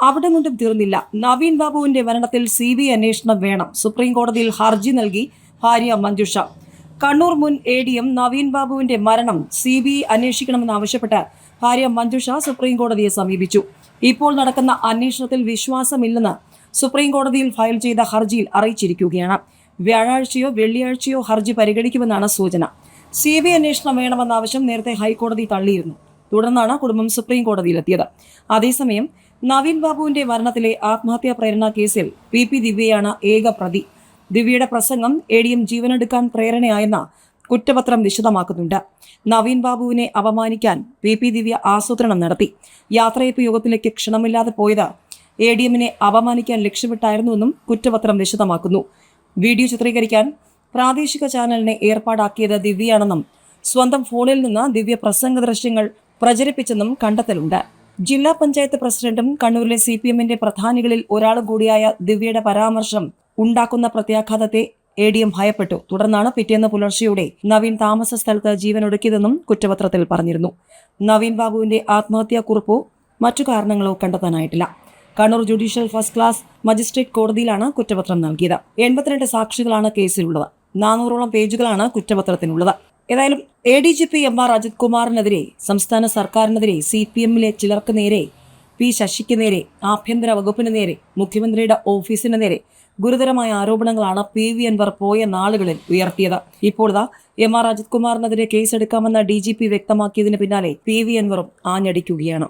അവിടെ കൊണ്ടും തീർന്നില്ല. നവീൻ ബാബുവിന്റെ മരണത്തിൽ സി ബി അന്വേഷണം വേണം. സുപ്രീം കോടതിയിൽ ഹർജി നൽകി ഭാര്യ മഞ്ജുഷ. കണ്ണൂർ മുൻ എ ഡി എം നവീൻ ബാബുവിന്റെ മരണം സി ബി ഐ അന്വേഷിക്കണമെന്നാവശ്യപ്പെട്ട് ഭാര്യ മഞ്ജുഷ സുപ്രീം കോടതിയെ സമീപിച്ചു. ഇപ്പോൾ നടക്കുന്ന അന്വേഷണത്തിൽ വിശ്വാസമില്ലെന്ന് സുപ്രീം കോടതിയിൽ ഫയൽ ചെയ്ത ഹർജിയിൽ അറിയിച്ചിരിക്കുകയാണ്. വ്യാഴാഴ്ചയോ വെള്ളിയാഴ്ചയോ ഹർജി പരിഗണിക്കുമെന്നാണ് സൂചന. സി ബി അന്വേഷണം വേണമെന്ന ആവശ്യം നേരത്തെ ഹൈക്കോടതി തള്ളിയിരുന്നു. തുടർന്നാണ് കുടുംബം സുപ്രീം കോടതിയിലെത്തിയത്. അതേസമയം നവീൻ ബാബുവിന്റെ മരണത്തിലെ ആത്മഹത്യാ പ്രേരണ കേസിൽ പി പി ദിവ്യയാണ് ഏക പ്രതി. ദിവ്യയുടെ പ്രസംഗം എ ഡി എം ജീവനെടുക്കാൻ പ്രേരണയായെന്ന കുറ്റപത്രം വിശദമാക്കുന്നുണ്ട്. നവീൻ ബാബുവിനെ അപമാനിക്കാൻ പി പി ദിവ്യ ആസൂത്രണം നടത്തി. യാത്രയപ്പ് യോഗത്തിലേക്ക് ക്ഷണമില്ലാതെ പോയത് എ ഡി എമ്മിനെ അപമാനിക്കാൻ ലക്ഷ്യമിട്ടായിരുന്നുവെന്നും കുറ്റപത്രം വിശദമാക്കുന്നു. വീഡിയോ ചിത്രീകരിക്കാൻ പ്രാദേശിക ചാനലിനെ ഏർപ്പാടാക്കിയത് ദിവ്യയാണെന്നും സ്വന്തം ഫോണിൽ നിന്ന് ദിവ്യ പ്രസംഗ ദൃശ്യങ്ങൾ പ്രചരിപ്പിച്ചെന്നും കണ്ടെത്തലുണ്ട്. ജില്ലാ പഞ്ചായത്ത് പ്രസിഡന്റും കണ്ണൂരിലെ സി പി എമ്മിന്റെ പ്രധാനികളിൽ ഒരാളും കൂടിയായ ദിവ്യയുടെ പരാമർശം ഉണ്ടാക്കുന്ന പ്രത്യാഘാതത്തെ എ ഡി എം ഭയപ്പെട്ടു. തുടർന്നാണ് പിറ്റേന്ന് പുലർച്ചെയോടെ നവീൻ താമസ സ്ഥലത്ത് ജീവനൊടുക്കിയതെന്നും കുറ്റപത്രത്തിൽ പറഞ്ഞിരുന്നു. നവീൻ ബാബുവിന്റെ ആത്മഹത്യാക്കുറിപ്പോ മറ്റു കാരണങ്ങളോ കണ്ടെത്താനായിട്ടില്ല. Kannur judicial first class magistrate കോടതിയിലാണ് കുറ്റപത്രം നൽകിയത്. എൺപത്തിരണ്ട് സാക്ഷികളാണ് കേസിലുള്ളത്. നാനൂറോളം പേജുകളാണ് കുറ്റപത്രത്തിനുള്ളത്. ഏതായാലും A D G P M R Ajith കുമാറിനെതിരെ സംസ്ഥാന സർക്കാരിനെതിരെ സി പി എമ്മിലെ ചിലർക്ക് നേരെ പി ശശിക്ക് നേരെ ആഭ്യന്തര വകുപ്പിന് നേരെ മുഖ്യമന്ത്രിയുടെ ഓഫീസിന് നേരെ ഗുരുതരമായ ആരോപണങ്ങളാണ് പി വി അൻവർ പോയ നാളുകളിൽ ഉയർത്തിയത്. ഇപ്പോൾ ഇതാ എം ആർ അജിത് കുമാറിനെതിരെ കേസെടുക്കാമെന്ന ഡി ജി പി വ്യക്തമാക്കിയതിന് പിന്നാലെ പി വി അൻവറും ആഞ്ഞടിക്കുകയാണ്.